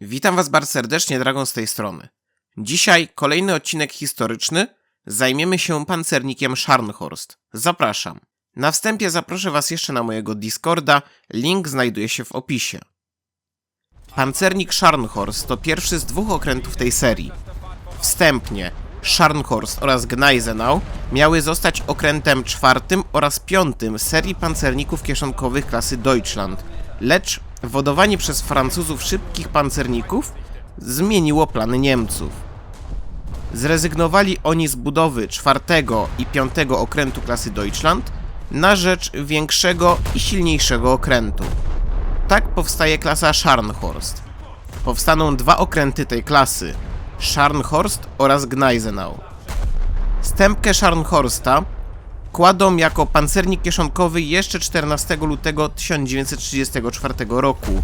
Witam Was bardzo serdecznie, Dragon z tej strony. Dzisiaj kolejny odcinek historyczny. Zajmiemy się pancernikiem Scharnhorst. Zapraszam. Na wstępie zaproszę Was jeszcze na mojego Discorda. Link znajduje się w opisie. Pancernik Scharnhorst to pierwszy z dwóch okrętów tej serii. Wstępnie Scharnhorst oraz Gneisenau miały zostać okrętem czwartym oraz piątym serii pancerników kieszonkowych klasy Deutschland. Lecz wodowanie przez Francuzów szybkich pancerników zmieniło plany Niemców. Zrezygnowali oni z budowy czwartego i piątego okrętu klasy Deutschland na rzecz większego i silniejszego okrętu. Tak powstaje klasa Scharnhorst. Powstaną dwa okręty tej klasy: Scharnhorst oraz Gneisenau. Stępkę Scharnhorsta kładą jako pancernik kieszonkowy jeszcze 14 lutego 1934 roku.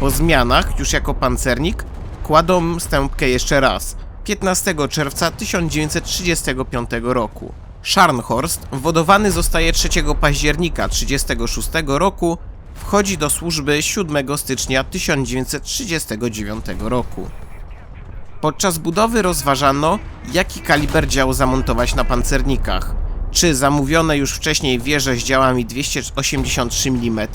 Po zmianach, już jako pancernik, kładą stępkę jeszcze raz 15 czerwca 1935 roku. Scharnhorst wodowany zostaje 3 października 1936 roku, wchodzi do służby 7 stycznia 1939 roku. Podczas budowy rozważano, jaki kaliber dział zamontować na pancernikach. Czy zamówione już wcześniej wieże z działami 283 mm,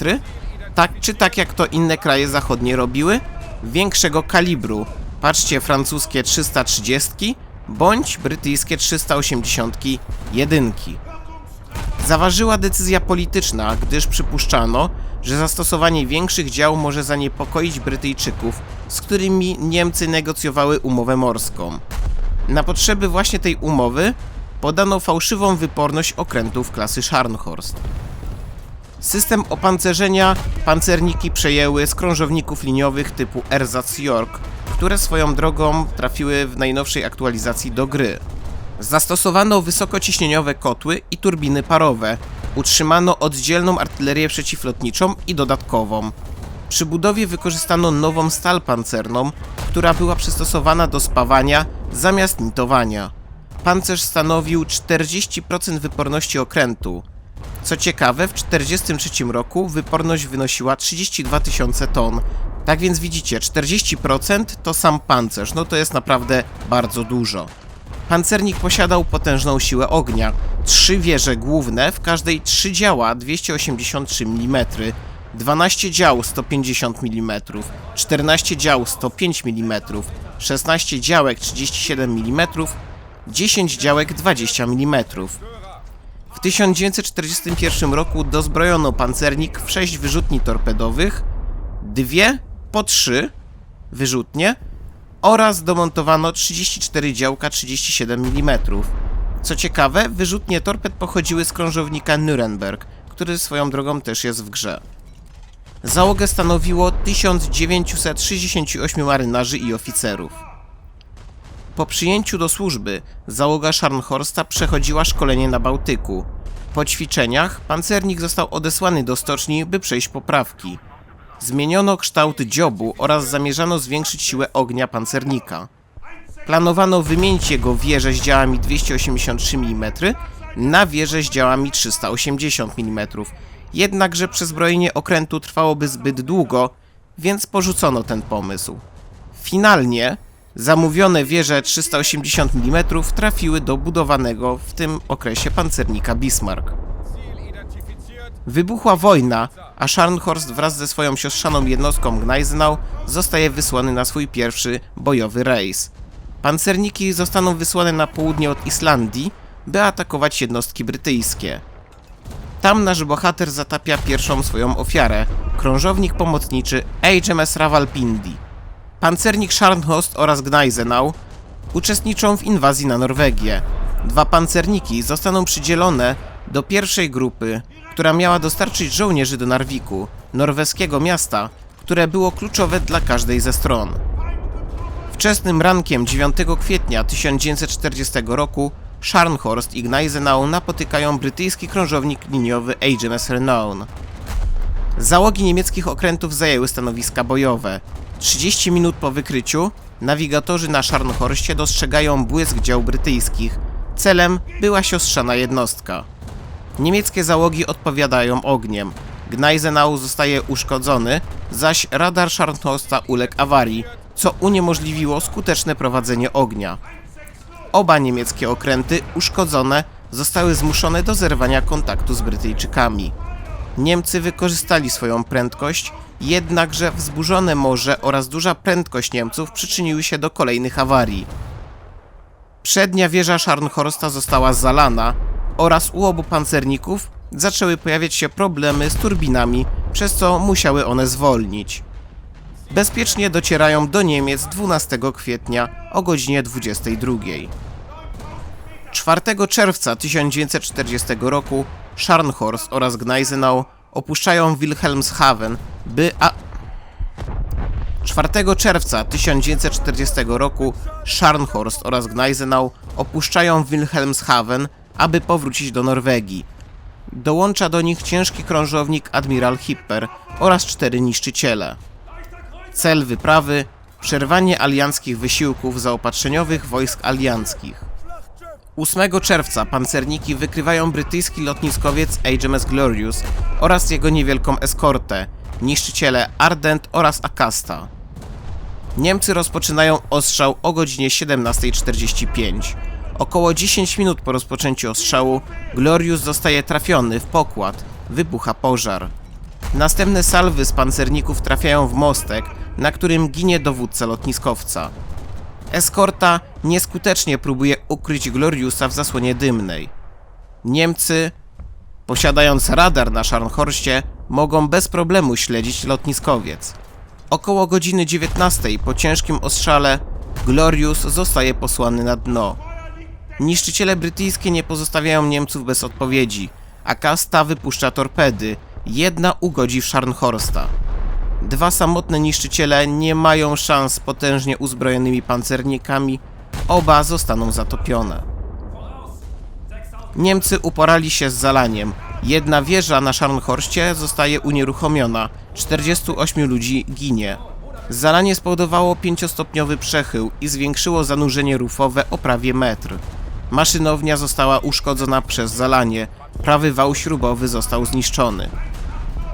tak czy tak jak to inne kraje zachodnie robiły, większego kalibru. Patrzcie, francuskie 330 bądź brytyjskie 380 jedynki. Zaważyła decyzja polityczna, gdyż przypuszczano, że zastosowanie większych dział może zaniepokoić Brytyjczyków, z którymi Niemcy negocjowały umowę morską. Na potrzeby właśnie tej umowy podano fałszywą wyporność okrętów klasy Scharnhorst. System opancerzenia pancerniki przejęły z krążowników liniowych typu Ersatz York, które swoją drogą trafiły w najnowszej aktualizacji do gry. Zastosowano wysokociśnieniowe kotły i turbiny parowe. Utrzymano oddzielną artylerię przeciwlotniczą i dodatkową. Przy budowie wykorzystano nową stal pancerną, która była przystosowana do spawania zamiast nitowania. Pancerz stanowił 40% wyporności okrętu. Co ciekawe, w 1943 roku wyporność wynosiła 32 tysiące ton. Tak więc widzicie, 40% to sam pancerz, no to jest naprawdę bardzo dużo. Pancernik posiadał potężną siłę ognia. Trzy wieże główne, w każdej trzy działa 283 mm, 12 dział 150 mm, 14 dział 105 mm, 16 działek 37 mm, 10 działek 20 mm. W 1941 roku dozbrojono pancernik w 6 wyrzutni torpedowych, dwie po 3 wyrzutnie oraz domontowano 34 działka 37 mm. Co ciekawe, wyrzutnie torped pochodziły z krążownika Nuremberg, który swoją drogą też jest w grze. Załogę stanowiło 1968 marynarzy i oficerów. Po przyjęciu do służby załoga Scharnhorsta przechodziła szkolenie na Bałtyku. Po ćwiczeniach pancernik został odesłany do stoczni, by przejść poprawki. Zmieniono kształt dziobu oraz zamierzano zwiększyć siłę ognia pancernika. Planowano wymienić jego wieżę z działami 283 mm na wieżę z działami 380 mm. Jednakże przezbrojenie okrętu trwałoby zbyt długo, więc porzucono ten pomysł. Finalnie zamówione wieże 380 mm trafiły do budowanego w tym okresie pancernika Bismarck. Wybuchła wojna, a Scharnhorst wraz ze swoją siostrzaną jednostką Gneisenau zostaje wysłany na swój pierwszy bojowy rejs. Pancerniki zostaną wysłane na południe od Islandii, by atakować jednostki brytyjskie. Tam nasz bohater zatapia pierwszą swoją ofiarę, krążownik pomocniczy HMS Rawalpindi. Pancernik Scharnhorst oraz Gneisenau uczestniczą w inwazji na Norwegię. Dwa pancerniki zostaną przydzielone do pierwszej grupy, która miała dostarczyć żołnierzy do Narwiku, norweskiego miasta, które było kluczowe dla każdej ze stron. Wczesnym rankiem 9 kwietnia 1940 roku Scharnhorst i Gneisenau napotykają brytyjski krążownik liniowy HMS Renown. Załogi niemieckich okrętów zajęły stanowiska bojowe. 30 minut po wykryciu nawigatorzy na Scharnhorście dostrzegają błysk dział brytyjskich. Celem była siostrzana jednostka. Niemieckie załogi odpowiadają ogniem. Gneisenau zostaje uszkodzony, zaś radar Scharnhorsta uległ awarii, co uniemożliwiło skuteczne prowadzenie ognia. Oba niemieckie okręty, uszkodzone, zostały zmuszone do zerwania kontaktu z Brytyjczykami. Niemcy wykorzystali swoją prędkość, jednakże wzburzone morze oraz duża prędkość Niemców przyczyniły się do kolejnych awarii. Przednia wieża Scharnhorsta została zalana oraz u obu pancerników zaczęły pojawiać się problemy z turbinami, przez co musiały one zwolnić. Bezpiecznie docierają do Niemiec 12 kwietnia o godzinie 22. 4 czerwca 1940 roku Scharnhorst oraz Gneisenau opuszczają Wilhelmshaven, by a 4 czerwca 1940 roku Scharnhorst oraz Gneisenau opuszczają Wilhelmshaven, aby powrócić do Norwegii. Dołącza do nich ciężki krążownik Admiral Hipper oraz cztery niszczyciele. Cel wyprawy przerwanie alianckich wysiłków zaopatrzeniowych wojsk alianckich. 8 czerwca pancerniki wykrywają brytyjski lotniskowiec HMS Glorious oraz jego niewielką eskortę, niszczyciele Ardent oraz Akasta. Niemcy rozpoczynają ostrzał o godzinie 17.45. Około 10 minut po rozpoczęciu ostrzału Glorious zostaje trafiony w pokład, wybucha pożar. Następne salwy z pancerników trafiają w mostek, na którym ginie dowódca lotniskowca. Eskorta nieskutecznie próbuje ukryć Gloriusa w zasłonie dymnej. Niemcy, posiadając radar na Scharnhorście, mogą bez problemu śledzić lotniskowiec. Około godziny 19 po ciężkim ostrzale Glorius zostaje posłany na dno. Niszczyciele brytyjskie nie pozostawiają Niemców bez odpowiedzi, a Kasta wypuszcza torpedy, jedna ugodzi w Scharnhorsta. Dwa samotne niszczyciele nie mają szans potężnie uzbrojonymi pancernikami, oba zostaną zatopione. Niemcy uporali się z zalaniem. Jedna wieża na Scharnhorście zostaje unieruchomiona, 48 ludzi ginie. Zalanie spowodowało pięciostopniowy przechył i zwiększyło zanurzenie rufowe o prawie metr. Maszynownia została uszkodzona przez zalanie, prawy wał śrubowy został zniszczony.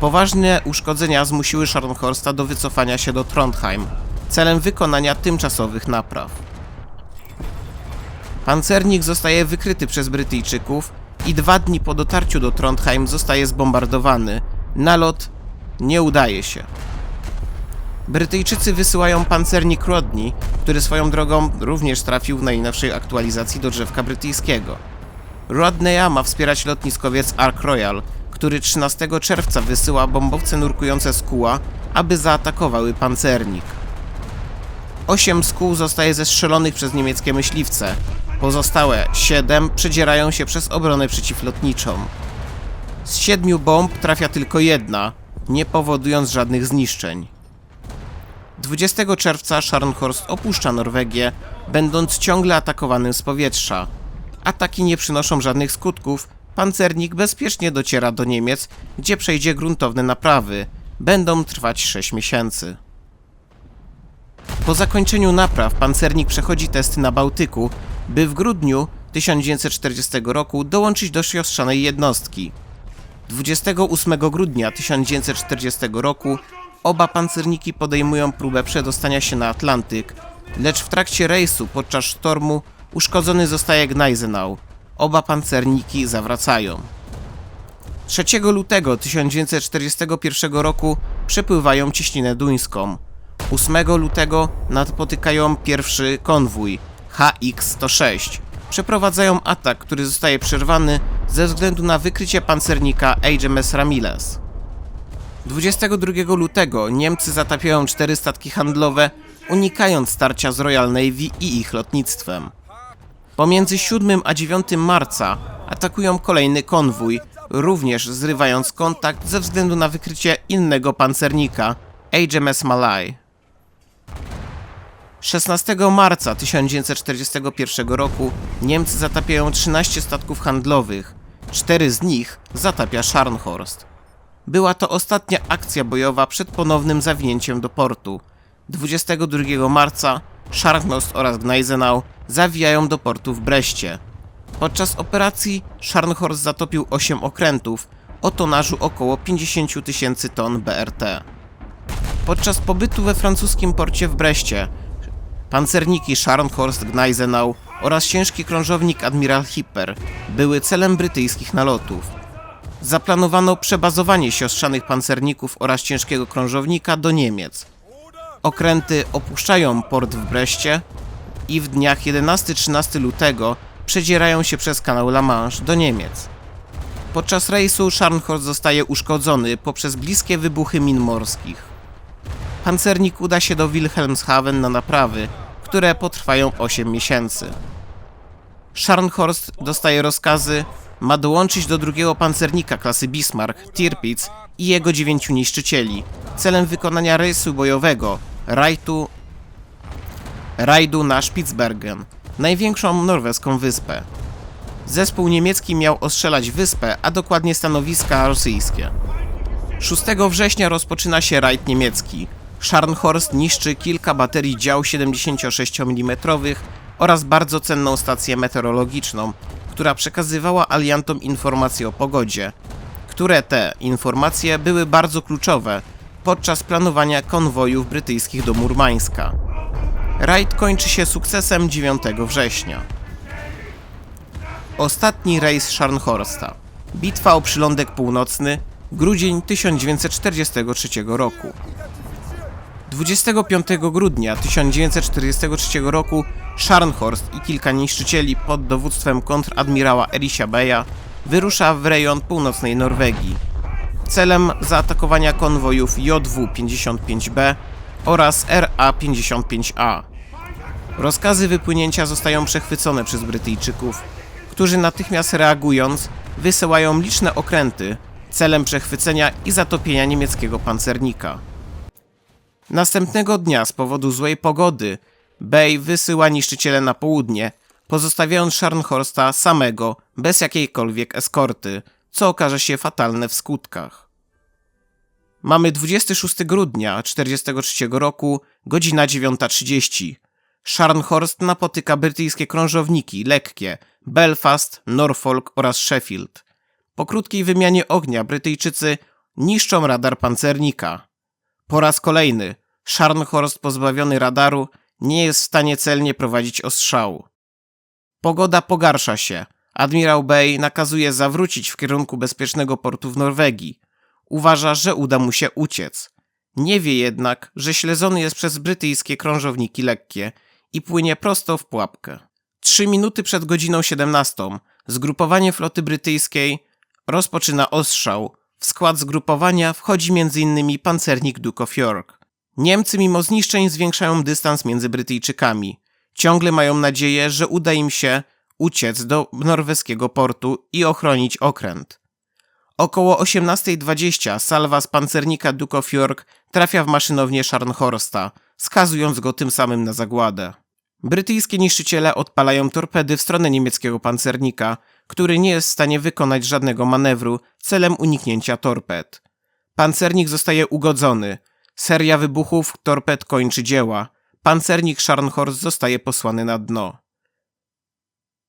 Poważne uszkodzenia zmusiły Scharnhorsta do wycofania się do Trondheim celem wykonania tymczasowych napraw. Pancernik zostaje wykryty przez Brytyjczyków i dwa dni po dotarciu do Trondheim zostaje zbombardowany. Nalot nie udaje się. Brytyjczycy wysyłają pancernik Rodney, który swoją drogą również trafił w najnowszej aktualizacji do drzewka brytyjskiego. Rodneya ma wspierać lotniskowiec Ark Royal, który 13 czerwca wysyła bombowce nurkujące z Kuła, aby zaatakowały pancernik. Osiem z kół zostaje zestrzelonych przez niemieckie myśliwce. Pozostałe siedem przedzierają się przez obronę przeciwlotniczą. Z siedmiu bomb trafia tylko jedna, nie powodując żadnych zniszczeń. 20 czerwca Scharnhorst opuszcza Norwegię, będąc ciągle atakowanym z powietrza. Ataki nie przynoszą żadnych skutków, pancernik bezpiecznie dociera do Niemiec, gdzie przejdzie gruntowne naprawy. Będą trwać 6 miesięcy. Po zakończeniu napraw pancernik przechodzi testy na Bałtyku, by w grudniu 1940 roku dołączyć do siostrzanej jednostki. 28 grudnia 1940 roku oba pancerniki podejmują próbę przedostania się na Atlantyk, lecz w trakcie rejsu podczas sztormu uszkodzony zostaje Gneisenau. Oba pancerniki zawracają. 3 lutego 1941 roku przepływają cieśninę duńską. 8 lutego napotykają pierwszy konwój HX-106. Przeprowadzają atak, który zostaje przerwany ze względu na wykrycie pancernika HMS Ramilles. 22 lutego Niemcy zatapiają cztery statki handlowe, unikając starcia z Royal Navy i ich lotnictwem. Pomiędzy 7 a 9 marca atakują kolejny konwój, również zrywając kontakt ze względu na wykrycie innego pancernika HMS Malay. 16 marca 1941 roku Niemcy zatapiają 13 statków handlowych. Cztery z nich zatapia Scharnhorst. Była to ostatnia akcja bojowa przed ponownym zawinięciem do portu. 22 marca Scharnhorst oraz Gneisenau zawijają do portu w Breście. Podczas operacji Scharnhorst zatopił 8 okrętów o tonażu około 50 tysięcy ton BRT. Podczas pobytu we francuskim porcie w Breście pancerniki Scharnhorst Gneisenau oraz ciężki krążownik Admiral Hipper były celem brytyjskich nalotów. Zaplanowano przebazowanie siostrzanych pancerników oraz ciężkiego krążownika do Niemiec. Okręty opuszczają port w Breście i w dniach 11-13 lutego przedzierają się przez kanał La Manche do Niemiec. Podczas rejsu Scharnhorst zostaje uszkodzony poprzez bliskie wybuchy min morskich. Pancernik uda się do Wilhelmshaven na naprawy, które potrwają 8 miesięcy. Scharnhorst dostaje rozkazy, ma dołączyć do drugiego pancernika klasy Bismarck, Tirpitz i jego dziewięciu niszczycieli, celem wykonania rejsu bojowego, rajtu, rajdu na Spitsbergen, największą norweską wyspę. Zespół niemiecki miał ostrzelać wyspę, a dokładnie stanowiska rosyjskie. 6 września rozpoczyna się rajd niemiecki. Scharnhorst niszczy kilka baterii dział 76 mm oraz bardzo cenną stację meteorologiczną, która przekazywała aliantom informacje o pogodzie, które te informacje były bardzo kluczowe podczas planowania konwojów brytyjskich do Murmańska. Rajd kończy się sukcesem 9 września. Ostatni rejs Scharnhorsta. Bitwa o przylądek północny, grudzień 1943 roku. 25 grudnia 1943 roku Scharnhorst i kilka niszczycieli pod dowództwem kontradmirała Erisia Beya wyrusza w rejon północnej Norwegii. Celem zaatakowania konwojów JW-55B oraz RA-55A. Rozkazy wypłynięcia zostają przechwycone przez Brytyjczyków, którzy natychmiast reagując wysyłają liczne okręty celem przechwycenia i zatopienia niemieckiego pancernika. Następnego dnia z powodu złej pogody Bay wysyła niszczyciele na południe, pozostawiając Scharnhorsta samego, bez jakiejkolwiek eskorty, co okaże się fatalne w skutkach. Mamy 26 grudnia 1943 roku, godzina 9.30. Scharnhorst napotyka brytyjskie krążowniki lekkie Belfast, Norfolk oraz Sheffield. Po krótkiej wymianie ognia Brytyjczycy niszczą radar pancernika. Po raz kolejny Scharnhorst pozbawiony radaru nie jest w stanie celnie prowadzić ostrzału. Pogoda pogarsza się. Admirał Bay nakazuje zawrócić w kierunku bezpiecznego portu w Norwegii. Uważa, że uda mu się uciec. Nie wie jednak, że śledzony jest przez brytyjskie krążowniki lekkie i płynie prosto w pułapkę. Trzy minuty przed godziną 17 zgrupowanie floty brytyjskiej rozpoczyna ostrzał. W skład zgrupowania wchodzi m.in. pancernik Duke of York. Niemcy mimo zniszczeń zwiększają dystans między Brytyjczykami. Ciągle mają nadzieję, że uda im się uciec do norweskiego portu i ochronić okręt. Około 18.20 salwa z pancernika Duke of York trafia w maszynownię Scharnhorsta, skazując go tym samym na zagładę. Brytyjskie niszczyciele odpalają torpedy w stronę niemieckiego pancernika, który nie jest w stanie wykonać żadnego manewru celem uniknięcia torped. Pancernik zostaje ugodzony. Seria wybuchów torped kończy dzieła. Pancernik Scharnhorst zostaje posłany na dno.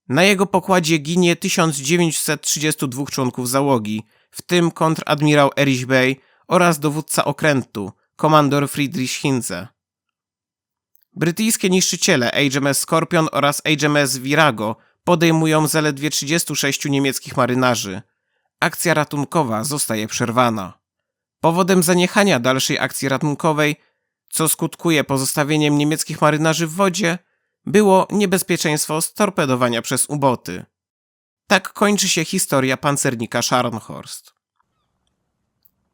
Na jego pokładzie ginie 1932 członków załogi, w tym kontradmirał Erich Bey oraz dowódca okrętu, komandor Friedrich Hinze. Brytyjskie niszczyciele HMS Scorpion oraz HMS Virago podejmują zaledwie 36 niemieckich marynarzy. Akcja ratunkowa zostaje przerwana. Powodem zaniechania dalszej akcji ratunkowej, co skutkuje pozostawieniem niemieckich marynarzy w wodzie, było niebezpieczeństwo storpedowania przez uboty. Tak kończy się historia pancernika Scharnhorst.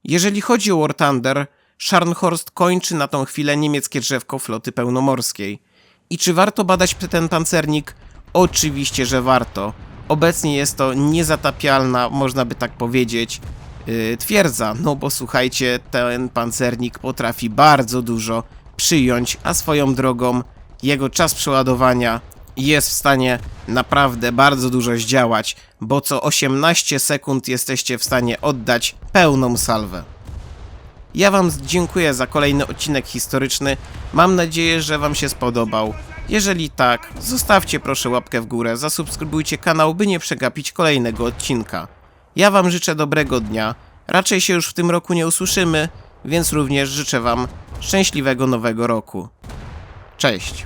Jeżeli chodzi o War Thunder, Scharnhorst kończy na tą chwilę niemieckie drzewko floty pełnomorskiej. I czy warto badać ten pancernik? Oczywiście, że warto. Obecnie jest to niezatapialna, można by tak powiedzieć, yy, twierdza. No bo słuchajcie, ten pancernik potrafi bardzo dużo przyjąć, a swoją drogą jego czas przeładowania jest w stanie naprawdę bardzo dużo zdziałać, bo co 18 sekund jesteście w stanie oddać pełną salwę. Ja Wam dziękuję za kolejny odcinek historyczny. Mam nadzieję, że Wam się spodobał. Jeżeli tak, zostawcie proszę łapkę w górę, zasubskrybujcie kanał, by nie przegapić kolejnego odcinka. Ja Wam życzę dobrego dnia. Raczej się już w tym roku nie usłyszymy, więc również życzę Wam Szczęśliwego nowego roku. Cześć.